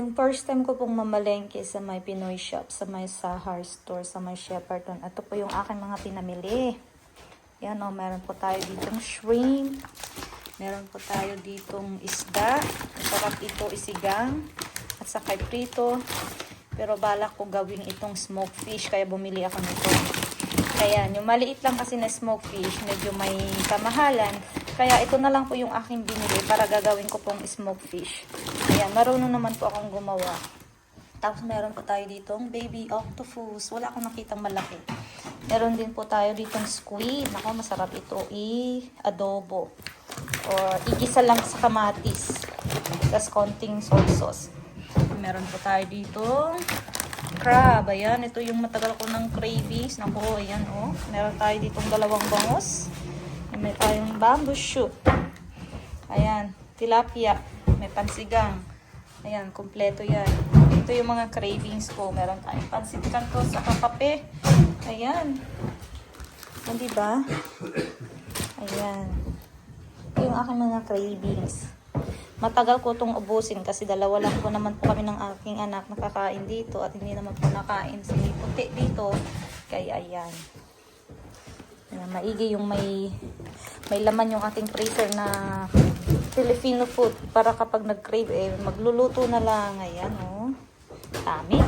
Yung first time ko pong mamalengke sa may Pinoy shop, sa may Sahar store, sa may Shepperton. Ito po yung aking mga pinamili. Yan o, meron po tayo ditong shrimp. Meron po tayo ditong isda. Masarap ito isigang. At saka prito. Pero balak ko gawin itong smoked fish, kaya bumili ako nito. Ayan, yung maliit lang kasi na smoked fish, medyo may kamahalan. Kaya ito na lang po yung aking binili para gagawin ko pong smoked fish. Ayan, marunong naman po akong gumawa. Tapos meron po tayo ditong baby octopus. Wala akong nakitang malaki. Meron din po tayo ditong squid. Nako, masarap ito i-adobo. Or igisa lang sa kamatis. Tapos konting soy sauce. Meron po tayo ditong crab. Ayan, ito yung matagal ko ng cravings. Naku, ayan oh. Meron tayo ditong dalawang bangos. May tayong bamboo shoot. Ayan, tilapia. May pansigang. Ayan, kompleto yan. Ito yung mga cravings ko. Meron tayong pansit kanto sa kape. Ayan. Hindi ba? Ayan. Ito yung aking mga cravings. Matagal ko itong ubusin kasi dalawa lang po naman po kami ng aking anak nakakain dito at hindi naman po nakain si puti dito. Kaya ayan. Ayan, maigi yung may may laman yung ating freezer na Filipino food para kapag nag-crave eh magluluto na lang. Ayan oh. Dami.